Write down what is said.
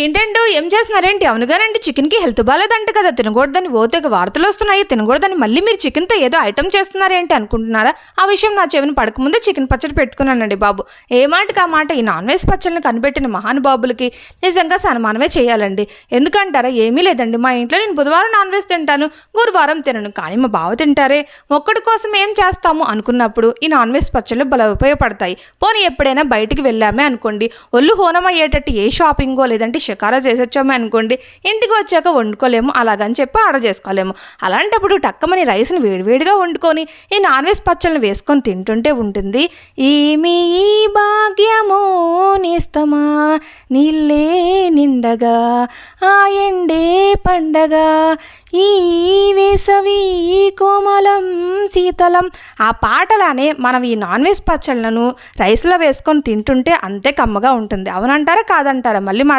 ఏంటండు ఏం చేస్తున్నారేంటి? అవును గారండి చికెన్కి హెల్త్ బాగాలేదంట కదా. తినకూడదని ఓ వార్తలు వస్తున్నాయి. తినకూడదని మళ్ళీ మీరు చికెన్తో ఏదో ఐటమ్ చేస్తున్నారేంటి అనుకుంటున్నారా? ఆ విషయం నా చెవిని పడకముందే చికెన్ పచ్చడి పెట్టుకున్నానండి బాబు. ఏ మాటకి ఆ మాట? ఈ నాన్ వెజ్ పచ్చళ్ళని కనిపెట్టిన మహానుబాబులకి నిజంగా సన్మానమే చేయాలండి. ఎందుకంటారా? ఏమీ లేదండి. మా ఇంట్లో నేను బుధవారం నాన్ వెజ్ తింటాను. గురువారం తినను. కానీ మా బావ తింటారే. ఒక్కడి కోసం ఏం చేస్తాము అనుకున్నప్పుడు ఈ నాన్ వెజ్ పచ్చళ్ళు బల ఉపయోగపడతాయి. పోనీ ఎప్పుడైనా బయటికి వెళ్ళామే అనుకోండి. ఒళ్ళు హోనం అయ్యేటట్టు ఏ షాపింగో లేదంటే షికారా చేసొచ్చామే అనుకోండి ఇంటికి వచ్చాక వండుకోలేము అలాగని చెప్పి ఆర్డర్ చేసుకోలేము. అలాంటప్పుడు టక్కమని రైస్ని వేడివేడిగా వండుకొని ఈ నాన్ వెజ్ పచ్చళ్ళని వేసుకొని తింటుంటే ఉంటుంది ఏమి ఈ భాగ్యమో నేస్తమా? నీళ్ళే నిండగా ఆ ఎండే పండగ ఈ వేసవి కోమలం శీతలం. ఆ పాటలానే మనం ఈ నాన్ వెజ్ పచ్చళ్ళను రైస్లో వేసుకొని తింటుంటే అంతే కమ్మగా ఉంటుంది. అవునంటారా కాదంటారా? మళ్ళీ